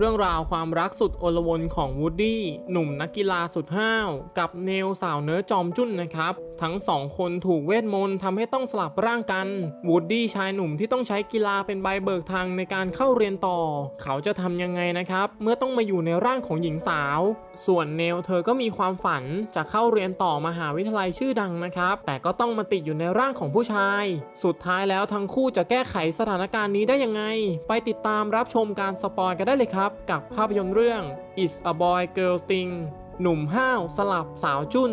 เรื่องราวความรักสุดโอลวนของวูดดี้หนุ่มนักกีฬาสุดห้าวกับเนลสาวเนื้อจอมจุ้นนะครับ ทั้งสองคนถูกเวทมนต์ทำให้ต้องสลับร่างกันวูดดี้ชายหนุ่มที่ต้องใช้กีฬาเป็นใบเบิกทางในการเข้าเรียนต่อ เขาจะทำยังไงนะครับ เมื่อต้องมาอยู่ในร่างของหญิงสาว ส่วนเนลเธอก็มีความฝันจะเข้าเรียนต่อมหาวิทยาลัยชื่อดังนะครับ แต่ก็ต้องมาติดอยู่ในร่างของผู้ชาย สุดท้ายแล้วทั้งคู่จะแก้ไขสถานการณ์นี้ได้ยังไง ไปติดตามรับชมการสปอยกันได้เลยครับกับภาพยนตร์เรื่อง Is a Boy Girl Thing หนุ่มห้าวสลับสาวจุ้น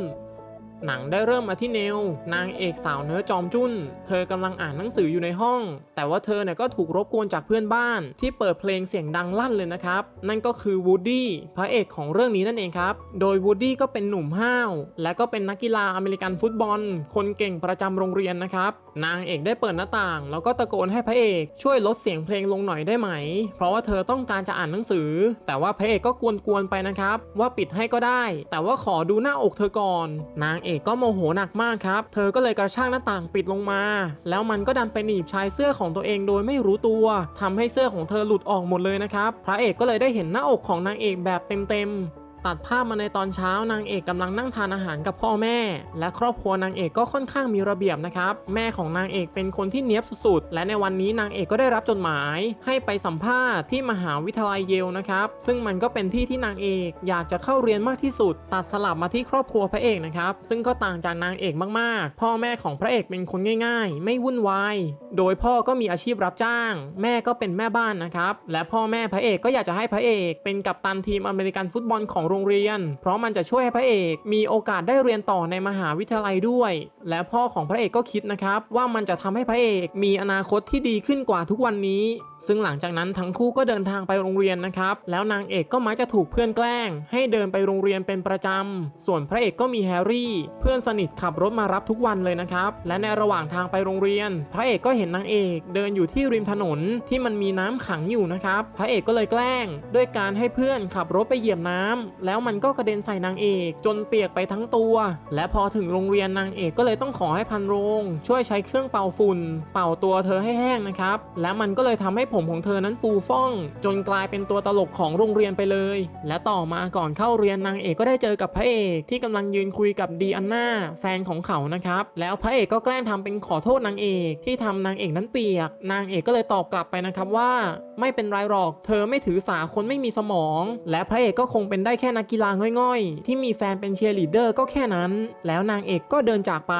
หนังได้เริ่มมาที่เนล นางเอกสาวเนื้อจอมจุ้น เธอกำลังอ่านหนังสืออยู่ในห้อง แต่ว่าเธอเนี่ยก็ถูกรบกวนจากเพื่อนบ้าน ที่เปิดเพลงเสียงดังลั่นเลยนะครับ นั่นก็คือวูดดี้พระเอกของเรื่องนี้นั่นเองครับ โดยวูดดี้ก็เป็นหนุ่มห้าว และก็เป็นนักกีฬาอเมริกันฟุตบอล คนเก่งประจำโรงเรียนนะครับ นางเอกได้เปิดหน้าต่าง แล้วก็ตะโกนให้พระเอกช่วยลดเสียงเพลงลงหน่อยได้ไหม เพราะว่าเธอต้องการจะอ่านหนังสือ แต่ว่าพระเอกก็กวนๆไปนะครับ ว่าปิดให้ก็ได้ แต่ว่าขอดูหน้าอกเธอก่อน นางเอกก็โมโหหนักมากครับ เธอก็เลยกระชากหน้าต่างปิดลงมา แล้วมันก็ดันไปหนีบชายเสื้อของตัวเองโดยไม่รู้ตัวทำให้เสื้อของเธอหลุดออกหมดเลยนะครับ พระเอกก็เลยได้เห็นหน้าอกของนางเอกแบบเต็มๆ ตัดภาพมาในตอนเช้านางเอกกำลังนั่งทานอาหารกับพ่อแม่ และครอบครัวนางเอกก็ค่อนข้างมีระเบียบนะครับ แม่ของนางเอกเป็นคนที่เนี้ยบสุดๆ และในวันนี้นางเอกก็ได้รับจดหมาย ให้ไปสัมภาษณ์ที่มหาวิทยาลัยเยลนะครับ ซึ่งมันก็เป็นที่ที่นางเอกอยากจะเข้าเรียนมากที่สุด ตัดสลับมาที่ครอบครัวพระเอกนะครับ ซึ่งก็ต่างจากนางเอกมากๆ พ่อแม่ของพระเอกเป็นคนง่าย ๆ ไม่วุ่นวาย โดยพ่อก็มีอาชีพรับจ้าง แม่ก็เป็นแม่บ้านนะครับ และพ่อแม่พระเอกก็อยากจะให้พระเอก เป็นกัปตันทีมอเมริกันฟุตบอลของโรงเรียน เพราะมันจะช่วยให้พระเอกมีโอกาสได้เรียนต่อในมหาวิทยาลัยด้วย และพ่อของพระเอกก็คิดนะครับ ว่ามันจะทำให้พระเอกมีอนาคตที่ดีขึ้นกว่าทุกวันนี้ ซึ่งหลังจากนั้นทั้งคู่ก็เดินทางไปโรงเรียนนะครับ แล้วนางเอกก็มักจะถูกเพื่อนแกล้ง ให้เดินไปโรงเรียนเป็นประจำส่วนพระเอกก็มีแฮร์รี่ เพื่อนสนิทขับรถมารับทุกวันเลยนะครับ และในระหว่างทางไปโรงเรียน พระเอกก็เห็นนางเอกเดินอยู่ที่ริมถนนที่มันมีน้ำขังอยู่นะครับ พระเอกก็เลยแกล้ง ด้วยการให้เพื่อนขับรถไปเหยียบน้ำแล้วมันก็กระเด็นใส่นางเอก จนเปียกไปทั้งตัว และพอถึงโรงเรียนนางเอกก็เลยต้องขอให้พันโรง ช่วยใช้เครื่องเป่าฝุ่น เป่าตัวเธอให้แห้งนะครับ และมันก็เลยทำให้ผมของเธอนั้นฟูฟ่อง จนกลายเป็นตัวตลกของโรงเรียนไปเลย และต่อมาก่อนเข้าเรียนนางเอกก็ได้เจอกับพระเอกที่กำลังยืนคุยกับดีอันนาแฟนของเขานะครับ แล้วพระเอกก็แกล้งทำเป็นขอโทษนางเอกที่ทำนางเอกนั้นเปียก นางเอกก็เลยตอบกลับไปนะครับว่า ไม่เป็นไรหรอก เธอไม่ถือสาคนไม่มีสมอง และพระเอกก็คงเป็นได้แค่ค่นักกีฬาง่อยๆ ที่มีแฟนเป็นเชียร์ลีดเดอร์ก็แค่นั้น แล้วนางเอกก็เดินจากไป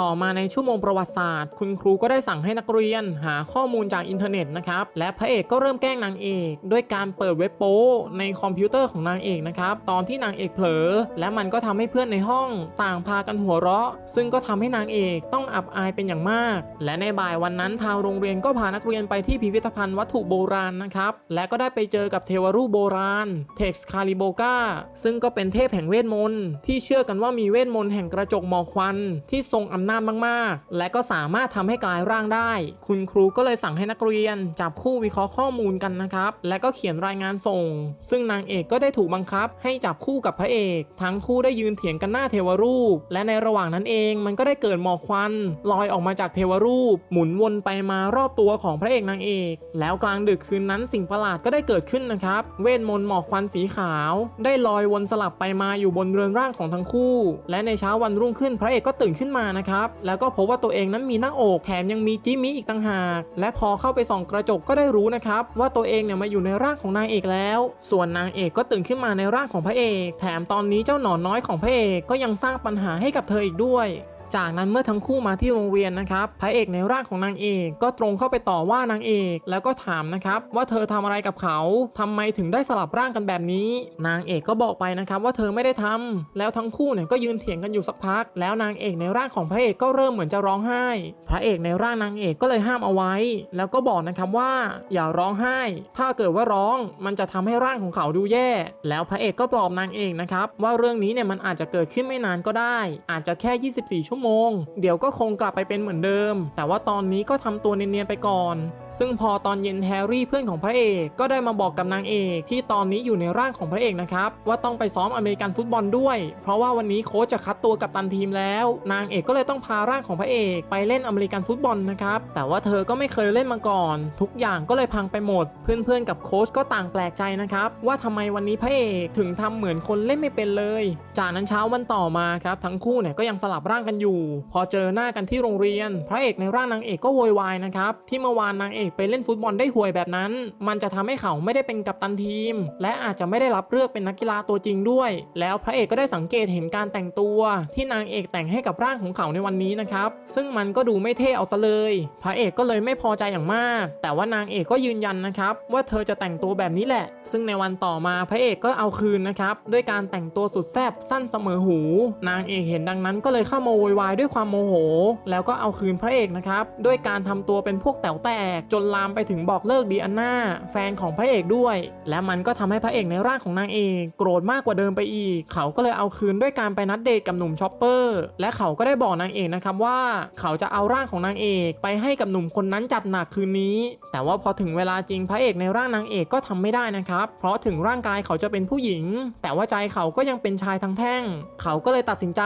ต่อมาในชั่วโมงประวัติศาสตร์ คุณครูก็ได้สั่งให้นักเรียนหาข้อมูลจากอินเทอร์เน็ตนะครับและพระเอกก็เริ่มแกล้งนางเอกด้วยการเปิดเว็บโป้ในคอมพิวเตอร์ของนางเอกนะครับตอนที่นางเอกเผลอ และมันก็ทำให้เพื่อนในห้องต่างพากันหัวเราะ ซึ่งก็ทำให้นางเอกต้องอับอายเป็นอย่างมาก และในบ่ายวันนั้นทางโรงเรียนก็พานักเรียนไปที่พิพิธภัณฑ์วัตถุโบราณนะครับและก็ได้ไปเจอกับเทวรูปโบราณเท็กซ์คาลิโบกาซึ่งก็เป็นเทพแห่งเวทมนต์ที่เชื่อกันว่ามีเวทมนต์แห่งกระจกหมอกควันที่ทรงอำนาจมากๆ และก็สามารถทำให้กลายร่างได้ คุณครูก็เลยสั่งให้นักเรียน จับคู่วิเคราะห์ข้อมูลกันนะครับ และก็เขียนรายงานส่ง ซึ่งนางเอกก็ได้ถูกบังคับ ให้จับคู่กับพระเอก ทั้งคู่ได้ยืนเถียงกันหน้าเทวรูป และในระหว่างนั้นเองมันก็ได้เกิดหมอกควันลอยออกมาจากเทวรูป หมุนวนไปมารอบตัวของพระเอกนางเอก แล้วกลางดึกคืนนั้นสิ่งประหลาดก็ได้เกิดขึ้นนะครับ เวทมนต์หมอกควันสีขาว ได้ลอยวนสลับไปมาอยู่บนเรือนร่างของทั้งคู่ และในเช้าวันรุ่งขึ้นพระเอกก็ตื่นขึ้นมานะครับแล้วก็พบว่าตัวเองนั้นมีหน้าอกแถมยังมีจิมมี่อีกต่างหาก และพอเข้าไปส่องกระจกก็ได้รู้นะครับ ว่าตัวเองเนี่ยมาอยู่ในร่างของนางเอกแล้ว ส่วนนางเอกก็ตื่นขึ้นมาในร่างของพระเอก แถมตอนนี้เจ้าหนอนน้อยของพระเอกก็ยังสร้างปัญหาให้กับเธออีกด้วย จากนั้นเมื่อทั้งคู่มาที่โรงเรียนนะครับพระเอกในร่างของนางเอกก็ตรงเข้าไปต่อว่านางเอกแล้วก็ถามนะครับว่าเธอทำอะไรกับเขาทำไมถึงได้สลับร่างกันแบบนี้ นางเอกก็บอกไปนะครับว่าเธอไม่ได้ทำแล้วทั้งคู่เนี่ยก็ยืนเถียงกันอยู่สักพัก แล้วนางเอกในร่างของพระเอกก็เริ่มเหมือนจะร้องไห้ พระเอกในร่างนางเอกก็เลยห้ามเอาไว้ แล้วก็บอกนะครับว่า อย่าร้องไห้ ถ้าเกิดว่าร้องมันจะทำให้ร่างของเขาดูแย่ แล้วพระเอกก็ปลอบนางเอกนะครับว่าเรื่องนี้เนี่ยมันอาจจะเกิดขึ้นไม่นานก็ได้ อาจจะแค่ 24 ชั่วชั่วโมง เดี๋ยวก็คงกลับไปเป็นเหมือนเดิม แต่ว่าตอนนี้ก็ทำตัวเนียนๆไปก่อน ซึ่งพอตอนเย็นแฮร์รี่เพื่อนของพระเอกก็ได้มาบอกกับนางเอกที่ตอนนี้อยู่ในร่างของพระเอกนะครับว่าต้องไปซ้อมอเมริกันฟุตบอลด้วย เพราะว่าวันนี้โค้ชจะคัดตัวกับตันทีมแล้ว นางเอกก็เลยต้องพาร่างของพระเอกไปเล่นอเมริกันฟุตบอลนะครับแต่ว่าเธอก็ไม่เคยเล่นมาก่อน ทุกอย่างก็เลยพังไปหมด เพื่อนๆกับโค้ชก็ต่างแปลกใจนะครับว่าทำไมวันนี้พระเอกถึงทำเหมือนคนเล่นไม่เป็นเลย จากนั้นเช้าวันต่อมาครับทั้งคู่เนี่ยก็ยังสลับร่างกันอยู่พอเจอหน้ากันที่โรงเรียน พระเอกในร่างนางเอกก็โวยวายนะครับ ที่เมื่อวานนางเอกไปเล่นฟุตบอลได้ห่วยแบบนั้น มันจะทำให้เขาไม่ได้เป็นกัปตันทีม และอาจจะไม่ได้รับเลือกเป็นนักกีฬาตัวจริงด้วย แล้วพระเอกก็ได้สังเกตเห็นการแต่งตัว ที่นางเอกแต่งให้กับร่างของเขาในวันนี้นะครับ ซึ่งมันก็ดูไม่เท่เอาซะเลย พระเอกก็เลยไม่พอใจอย่างมาก แต่ว่านางเอกก็ยืนยันนะครับว่าเธอจะแต่งตัวแบบนี้แหละ ซึ่งในวันต่อมาพระเอกก็เอาคืนนะครับด้วยการแต่งตัวสุดแซ่บสั้นเสมอหู นางเอกเห็นดังนั้นก็เลยเข้ามาโวยวายด้วยความโมโห แล้วก็เอาคืนพระเอกนะครับด้วยการทำตัวเป็นพวกแต๋วแตก จนลามไปถึงบอกเลิกดีอันนาแฟนของพระเอกด้วย และมันก็ทำให้พระเอกในร่างของนางเอกโกรธมากกว่าเดิมไปอีก เขาก็เลยเอาคืนด้วยการไปนัดเดทกับหนุ่มชอปเปอร์และเขาก็ได้บอกนางเอกนะครับว่าเขาจะเอาร่างของนางเอกไปให้กับหนุ่มคนนั้นจัดหนักคืนนี้ แต่ว่าพอถึงเวลาจริงพระเอกในร่างนางเอกก็ทำไม่ได้นะครับ เพราะถึงร่างกายเขาจะเป็นผู้หญิง แต่ว่าใจเขาก็ยังเป็นชายทั้งแท่ง เขาก็เลยตัดสินใจ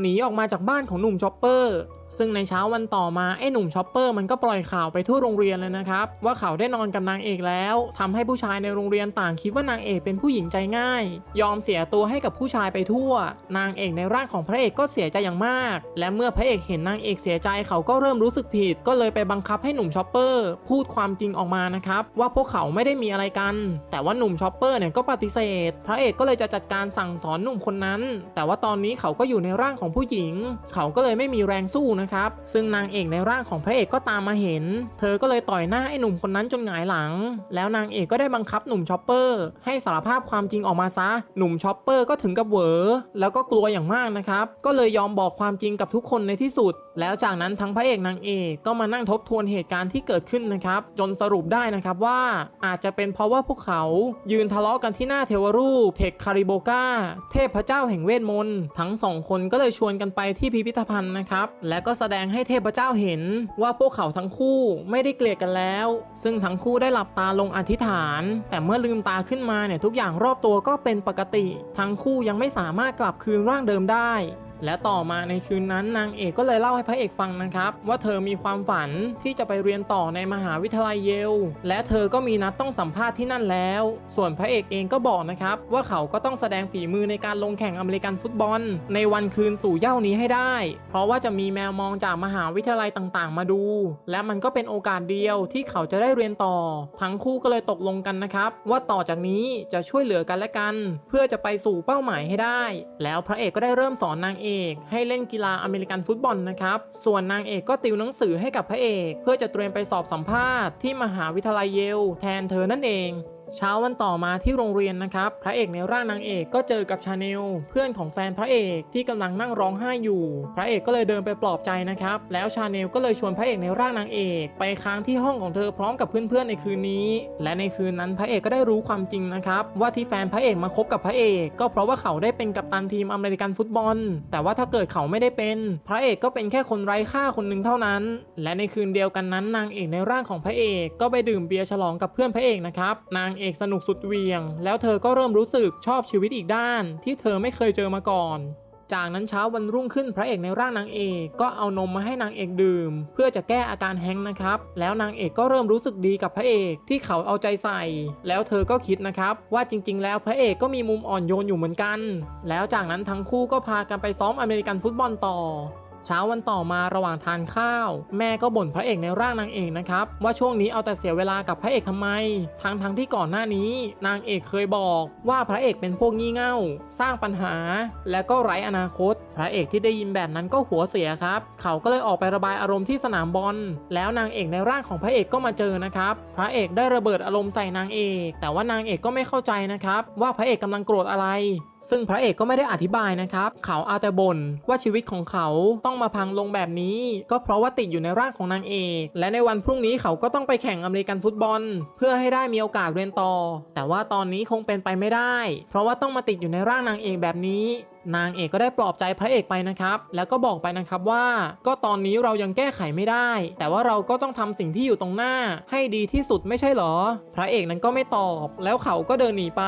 หนีออกมาจากบ้านของหนุ่มชอปเปอร์ซึ่งในเช้าวันต่อมาไอ้หนุ่มชอปเปอร์มันก็ปล่อยข่าวไปทั่วโรงเรียนเลยนะครับว่าเขาได้นอนกับนางเอกแล้วทำให้ผู้ชายในโรงเรียนต่างคิดว่านางเอกเป็นผู้หญิงใจง่าย ยอมเสียตัวให้กับผู้ชายไปทั่ว นางเอกในร่างของพระเอกก็เสียใจอย่างมาก และเมื่อพระเอกเห็นนางเอกเสียใจเขาก็เริ่มรู้สึกผิด ก็เลยไปบังคับให้หนุ่มชอปเปอร์พูดความจริงออกมานะครับว่าพวกเขาไม่ได้มีอะไรกัน แต่ว่าหนุ่มชอปเปอร์เนี่ยก็ปฏิเสธ พระเอกก็เลยจะจัดการสั่งสอนหนุ่มคนนั้น แต่ว่าตอนนี้เขาก็อยู่ในร่างของผู้หญิง เขาก็เลยไม่มีแรงสู้นะครับ ซึ่งนางเอกในร่างของพระเอกก็ตามมาเห็น เธอก็เลยต่อยหน้าไอ้หนุ่มคนนั้นจนหงายหลัง แล้วนางเอกก็ได้บังคับหนุ่มชอปเปอร์ให้สารภาพความจริงออกมาซะ หนุ่มชอปเปอร์ก็ถึงกับเหวอแล้วก็กลัวอย่างมากนะครับ ก็เลยยอมบอกความจริงกับทุกคนในที่สุด แล้วจากนั้นทั้งพระเอกนางเอกก็มานั่งทบทวนเหตุการณ์ที่เกิดขึ้นนะครับ จนสรุปได้นะครับว่าอาจจะเป็นเพราะว่าพวกเขายืนทะเลาะกันที่หน้าเทวรูปเทคคาริโบกาเทพเจ้าแห่งเวทมนต์ทั้งสองคนก็เลยชวนกันไปที่พิพิธภัณฑ์นะครับ และก็แสดงให้เทพเจ้าเห็นว่าพวกเขาทั้งคู่ไม่ได้เกลียดกันแล้ว ซึ่งทั้งคู่ได้หลับตาลงอธิษฐาน แต่เมื่อลืมตาขึ้นมาเนี่ยทุกอย่างรอบตัวก็เป็นปกติ ทั้งคู่ยังไม่สามารถกลับคืนร่างเดิมได้ และต่อมาในคืนนั้นนางเอกก็เลยเล่าให้พระเอกฟังนะครับ ว่าเธอมีความฝันที่จะไปเรียนต่อในมหาวิทยาลัยเยล และเธอก็มีนัดต้องสัมภาษณ์ที่นั่นแล้ว ส่วนพระเอกเองก็บอกนะครับว่าเขาก็ต้องแสดงฝีมือในการลงแข่งอเมริกันฟุตบอล ในวันคืนสู่เย้านี้ให้ได้ เพราะว่าจะมีแมวมองจากมหาวิทยาลัยต่างๆ มาดู และมันก็เป็นโอกาสเดียวที่เขาจะได้เรียนต่อ ทั้งคู่ก็เลยตกลงกันนะครับ ว่าต่อจากนี้จะช่วยเหลือกันและกัน เพื่อจะไปสู่เป้าหมายให้ได้ แล้วพระเอกก็ได้เริ่มสอนนางเอกให้เล่นกีฬาอเมริกันฟุตบอลนะครับ ส่วนนางเอกก็ติวหนังสือให้กับพระเอก เพื่อจะเตรียมไปสอบสัมภาษณ์ที่มหาวิทยาลัยเยลแทนเธอนั่นเอง เช้าวันต่อมาที่โรงเรียนนะครับ พระเอกในร่างนางเอกก็เจอกับชาแนลเพื่อนของแฟนพระเอกที่กำลังนั่งร้องไห้อยู่ พระเอกก็เลยเดินไปปลอบใจนะครับ แล้วชาแนลก็เลยชวนพระเอกในร่างนางเอก ไปค้างที่ห้องของเธอพร้อมกับเพื่อนๆในคืนนี้ และในคืนนั้นพระเอกก็ได้รู้ความจริงนะครับ ว่าที่แฟนพระเอกมาคบกับพระเอก ก็เพราะว่าเขาได้เป็นกัปตันทีมอเมริกันฟุตบอล แต่ว่าถ้าเกิดเขาไม่ได้เป็น พระเอกก็เป็นแค่คนไร้ค่าคนหนึ่งเท่านั้น และในคืนเดียวกันนั้นนางเอกในร่างของพระเอก ก็ไปดื่มเบียร์ฉลองกับเพื่อนพระเอกนะครับนางเอกสนุกสุดเวียง แล้วเธอก็เริ่มรู้สึกชอบชีวิตอีกด้าน ที่เธอไม่เคยเจอมาก่อน จากนั้นเช้าวันรุ่งขึ้นพระเอกในร่างนางเอกก็เอานมมาให้นางเอกดื่ม เพื่อจะแก้อาการแฮงก์นะครับ แล้วนางเอกก็เริ่มรู้สึกดีกับพระเอกที่เขาเอาใจใส่ แล้วเธอก็คิดนะครับว่าจริง ๆ แล้วพระเอกก็มีมุมอ่อนโยนอยู่เหมือนกัน แล้วจากนั้นทั้งคู่ก็พากันไปซ้อมอเมริกันฟุตบอลต่อ เช้าวันต่อมาระหว่างทานข้าว แม่ก็บ่นพระเอกในร่างนางเอกนะครับว่าช่วงนี้เอาแต่เสียเวลากับพระเอกทำไม ทั้งทั้งที่ก่อนหน้านี้ นางเอกเคยบอกว่าพระเอกเป็นพวกงี่เง่า สร้างปัญหา และก็ไร้อนาคตพระเอกที่ได้ยินแบบนั้นก็หัวเสียครับ เขาก็เลยออกไประบายอารมณ์ที่สนามบอล แล้วนางเอกในร่างของพระเอกก็มาเจอนะครับ พระเอกได้ระเบิดอารมณ์ใส่นางเอก แต่ว่านางเอกก็ไม่เข้าใจนะครับ ว่าพระเอกกำลังโกรธอะไรซึ่งพระเอกก็ไม่ได้อธิบายนะครับ เขาเอาแต่บ่นว่าชีวิตของเขาต้องมาพังลงแบบนี้ ก็เพราะว่าติดอยู่ในร่างของนางเอก และในวันพรุ่งนี้เขาก็ต้องไปแข่งอเมริกันฟุตบอล เพื่อให้ได้มีโอกาสเรียนต่อ แต่ว่าตอนนี้คงเป็นไปไม่ได้ เพราะว่าต้องมาติดอยู่ในร่างนางเอกแบบนี้ นางเอกก็ได้ปลอบใจพระเอกไปนะครับ แล้วก็บอกไปนะครับว่าก็ตอนนี้เรายังแก้ไขไม่ได้ แต่ว่าเราก็ต้องทำสิ่งที่อยู่ตรงหน้า ให้ดีที่สุดไม่ใช่เหรอ พระเอกนั้นก็ไม่ตอบ แล้วเขาก็เดินหนีไป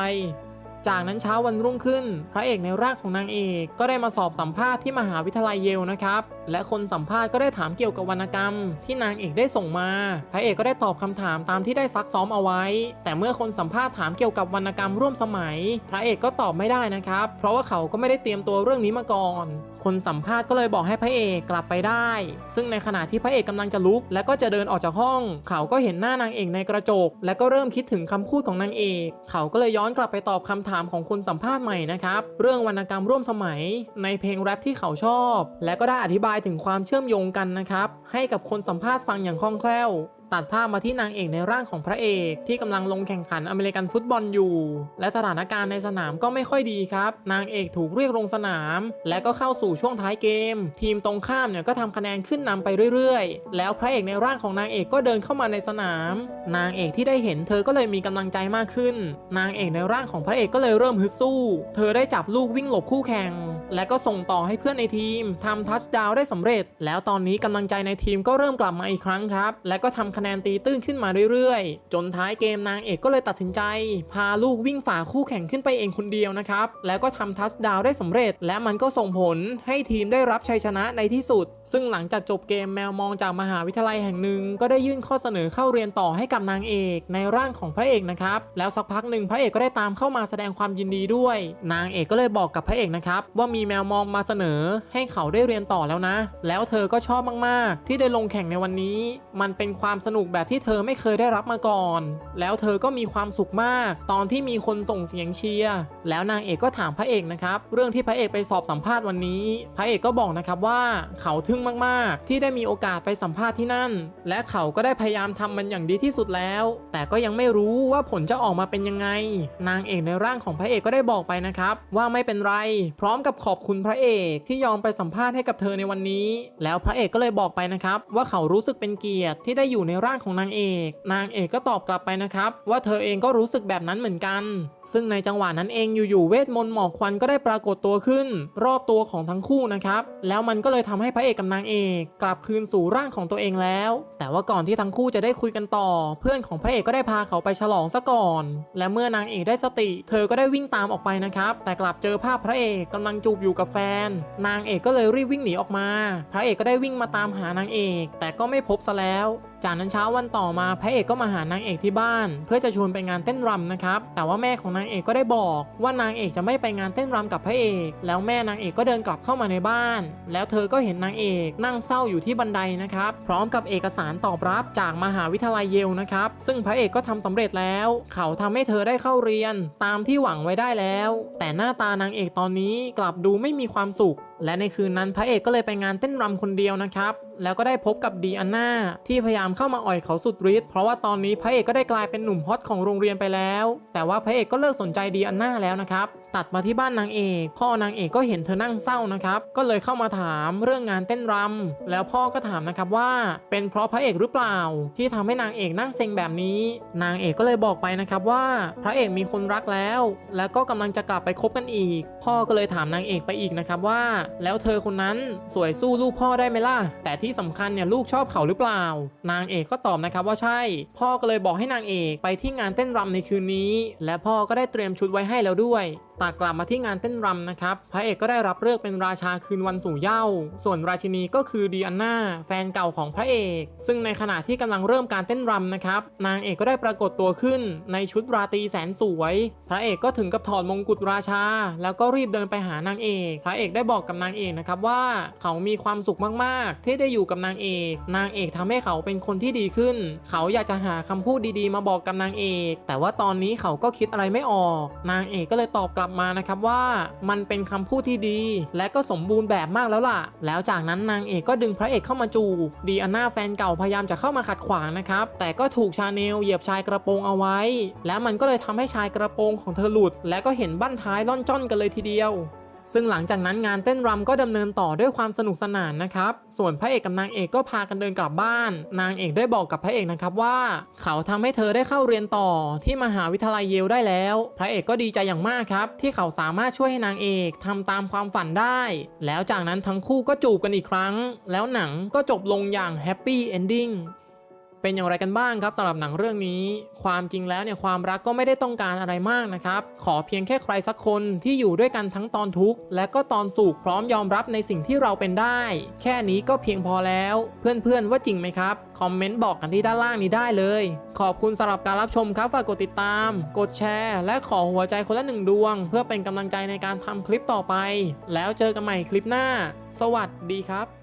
จากนั้นเช้าวันรุ่งขึ้น พระเอกในร่างของนางเอกก็ได้มาสอบสัมภาษณ์ที่มหาวิทยาลัยเยลนะครับ และคนสัมภาษณ์ก็ได้ถามเกี่ยวกับวรรณกรรม ที่นางเอกได้ส่งมา พระเอกก็ได้ตอบคำถามตามที่ได้ซักซ้อมเอาไว้ แต่เมื่อคนสัมภาษณ์ถามเกี่ยวกับวรรณกรรมร่วมสมัย พระเอกก็ตอบไม่ได้นะครับ เพราะว่าเขาก็ไม่ได้เตรียมตัวเรื่องนี้มาก่อน คนสัมภาษณ์ก็เลยบอกให้พระเอกกลับไปได้ ซึ่งในขณะที่พระเอกกำลังจะลุก และก็จะเดินออกจากห้อง เขาก็เห็นหน้านางเอกในกระจก และก็เริ่มคิดถึงคำพูดของนางเอก เขาก็เลยย้อนกลับไปตอบคำถามของคนสัมภาษณ์ใหม่นะครับ เรื่องวรรณกรรมร่วมสมัย ในเพลงแรปที่เขาชอบ และก็ได้อธิบายถึงความเชื่อมโยงกันนะครับ ให้กับคนสัมภาษณ์ฟังอย่างคล่องแคล่ว ตัดภาพมาที่นางเอกในร่างของพระเอก ที่กำลังลงแข่งขันอเมริกันฟุตบอลอยู่ และสถานการณ์ในสนามก็ไม่ค่อยดีครับ นางเอกถูกเรียกลงสนาม และก็เข้าสู่ช่วงท้ายเกม ทีมตรงข้ามเนี่ยก็ทำคะแนนขึ้นนำไปเรื่อยๆ แล้วพระเอกในร่างของนางเอกก็เดินเข้ามาในสนาม นางเอกที่ได้เห็นเธอก็เลยมีกำลังใจมากขึ้น นางเอกในร่างของพระเอกก็เลยเริ่มฮึดสู้ เธอได้จับลูกวิ่งหลบคู่แข่ง และก็ส่งต่อให้เพื่อนในทีมทำทัชดาวได้สำเร็จ แล้วตอนนี้กำลังใจในทีมก็เริ่มกลับมาอีกครั้งครับ และก็ทำคะแนนตีตื้นขึ้นมาเรื่อยๆ จนท้ายเกมนางเอกก็เลยตัดสินใจ พาลูกวิ่งฝ่าคู่แข่งขึ้นไปเองคนเดียวนะครับ แล้วก็ทำทัชดาวได้สำเร็จ และมันก็ส่งผลให้ทีมได้รับชัยชนะในที่สุด ซึ่งหลังจากจบเกมแมวมองจากมหาวิทยาลัยแห่งหนึ่ง ก็ได้ยื่นข้อเสนอเข้าเรียนต่อให้กับนางเอกในร่างของพระเอกนะครับแล้วสักพักหนึ่งพระเอกก็ได้ตามเข้ามาแสดงความยินดีด้วย นางเอกก็เลยบอกกับพระเอกนะครับว่ามีีแมวมองมาเสนอ ให้เขาได้เรียนต่อแล้วนะ แล้วเธอก็ชอบมากๆ ที่ได้ลงแข่งในวันนี้ มันเป็นความสนุกแบบที่เธอไม่เคยได้รับมาก่อน แล้วเธอก็มีความสุขมาก ตอนที่มีคนส่งเสียงเชียร์แล้วนางเอกก็ถามพระเอกนะครับ เรื่องที่พระเอกไปสอบสัมภาษณ์วันนี้ พระเอกก็บอกนะครับว่าเขาทึ่งมากๆ ที่ได้มีโอกาสไปสัมภาษณ์ที่นั่น และเขาก็ได้พยายามทำมันอย่างดีที่สุดแล้ว แต่ก็ยังไม่รู้ว่าผลจะออกมาเป็นยังไง นางเอกในร่างของพระเอกก็ได้บอกไปนะครับ ว่าไม่เป็นไร พร้อมกับขขอบคุณพระเอกที่ยอมไปสัมภาษณ์ให้กับเธอในวันนี้ แล้วพระเอกก็เลยบอกไปนะครับว่าเขารู้สึกเป็นเกียรติที่ได้อยู่ในร่างของนางเอก นางเอกก็ตอบกลับไปนะครับว่าเธอเองก็รู้สึกแบบนั้นเหมือนกัน ซึ่งในจังหวะนั้นเองอยู่ๆเวทมนต์หมอกควันก็ได้ปรากฏตัวขึ้น รอบตัวของทั้งคู่นะครับแล้วมันก็เลยทำให้พระเอกกับนางเอก กลับคืนสู่ร่างของตัวเองแล้ว แต่ว่าก่อนที่ทั้งคู่จะได้คุยกันต่อ เพื่อนของพระเอกก็ได้พาเขาไปฉลองซะก่อน และเมื่อนางเอกได้สติ เธอก็ได้วิ่งตามออกไปนะครับแต่กลับเจอภาพพระเอกกำลังจูบอยู่กับแฟน นางเอกก็เลยรีบวิ่งหนีออกมา พระเอกก็ได้วิ่งมาตามหานางเอก แต่ก็ไม่พบซะแล้วจากนั้นเช้าวันต่อมาพระเอกก็มาหานางเอกที่บ้าน เพื่อจะชวนไปงานเต้นรำนะครับแต่ว่าแม่ของนางเอกก็ได้บอกว่านางเอกจะไม่ไปงานเต้นรำกับพระเอก แล้วแม่นางเอกก็เดินกลับเข้ามาในบ้าน แล้วเธอก็เห็นนางเอกนั่งเศร้าอยู่ที่บันไดนะครับพร้อมกับเอกสารตอบรับจากมหาวิทยาลัยเยลนะครับซึ่งพระเอกก็ทำสำเร็จแล้ว เขาทำให้เธอได้เข้าเรียนตามที่หวังไว้ได้แล้ว แต่หน้าตานางเอกตอนนี้กลับดูไม่มีความสุข และในคืนนั้นพระเอกก็เลยไปงานเต้นรำคนเดียวนะครับ แล้วก็ได้พบกับดีอันนาที่พยายามเข้ามาอ่อยเขาสุดฤทธิ์เพราะว่าตอนนี้พระเอกก็ได้กลายเป็นหนุ่มฮอตของโรงเรียนไปแล้ว แต่ว่าพระเอกก็เลิกสนใจดีอันนาแล้วนะครับตัดมาที่บ้านนางเอก พ่อนางเอกก็เห็นเธอนั่งเศร้านะครับ ก็เลยเข้ามาถามเรื่องงานเต้นรำแล้วพ่อก็ถามนะครับว่า เป็นเพราะพระเอกหรือเปล่า ที่ทำให้นางเอกนั่งเซ็งแบบนี้ นางเอกก็เลยบอกไปนะครับว่า พระเอกมีคนรักแล้ว แล้วก็กำลังจะกลับไปคบกันอีก พ่อก็เลยถามนางเอกไปอีกนะครับว่า แล้วเธอคนนั้นสวยสู้ลูกพ่อได้ไหมล่ะ แต่ที่สำคัญเนี่ยลูกชอบเขาหรือเปล่า นางเอกก็ตอบนะครับว่าใช่ พ่อก็เลยบอกให้นางเอกไปที่งานเต้นรำในคืนนี้ และพ่อก็ได้เตรียมชุดไว้ให้แล้วด้วย ตัดกลับมาที่งานเต้นรำนะครับ พระเอกก็ได้รับเลือกเป็นราชาคืนวันสู่เย้า ส่วนราชินีก็คือดีอันนาแฟนเก่าของพระเอก ซึ่งในขณะที่กำลังเริ่มการเต้นรำนะครับ นางเอกก็ได้ปรากฏตัวขึ้น ในชุดราตรีแสนสวย พระเอกก็ถึงกับถอดมงกุฎราชา แล้วก็รีบเดินไปหานางเอก พระเอกได้บอกกับนางเอกนะครับว่าเขามีความสุขมากๆ ที่ได้อยู่กับนางเอก นางเอกทำให้เขาเป็นคนที่ดีขึ้น เขาอยากจะหาคำพูดดีๆ มาบอกกับนางเอก แต่ว่าตอนนี้เขาก็คิดอะไรไม่ออก นางเอกก็เลยตอบกลับมานะครับว่ามันเป็นคำพูดที่ดี และก็สมบูรณ์แบบมากแล้วล่ะ แล้วจากนั้นนางเอกก็ดึงพระเอกเข้ามาจูดีอันนาแฟนเก่าพยายามจะเข้ามาขัดขวางนะครับ แต่ก็ถูกชาเนลเหยียบชายกระโปรงเอาไว้ แล้วมันก็เลยทำให้ชายกระโปรงของเธอหลุด และก็เห็นบั้นท้ายล่อนจ้อนกันเลยทีเดียว ซึ่งหลังจากนั้นงานเต้นรำก็ดำเนินต่อด้วยความสนุกสนานนะครับ ส่วนพระเอกกับนางเอกก็พากันเดินกลับบ้าน นางเอกได้บอกกับพระเอกนะครับว่า เขาทำให้เธอได้เข้าเรียนต่อที่มหาวิทยาลัยเยลได้แล้ว พระเอกก็ดีใจอย่างมากครับที่เขาสามารถช่วยให้นางเอกทำตามความฝันได้ แล้วจากนั้นทั้งคู่ก็จูบกันอีกครั้ง แล้วหนังก็จบลงอย่างแฮปปี้เอนดิ้ง เป็นอย่างไรกันบ้างครับสำหรับหนังเรื่องนี้ ความจริงแล้วเนี่ยความรักก็ไม่ได้ต้องการอะไรมากนะครับ ขอเพียงแค่ใครสักคนที่อยู่ด้วยกันทั้งตอนทุกข์ และก็ตอนสุขพร้อมยอมรับในสิ่งที่เราเป็นได้ แค่นี้ก็เพียงพอแล้ว เพื่อนๆว่าจริงไหมครับ คอมเมนต์บอกกันที่ด้านล่างนี้ได้เลย ขอบคุณสำหรับการรับชมครับฝากกดติดตาม กดแชร์ และขอหัวใจคนละหนึ่งดวง เพื่อเป็นกำลังใจในการทำคลิปต่อไป แล้วเจอกันใหม่คลิปหน้า สวัสดีครับ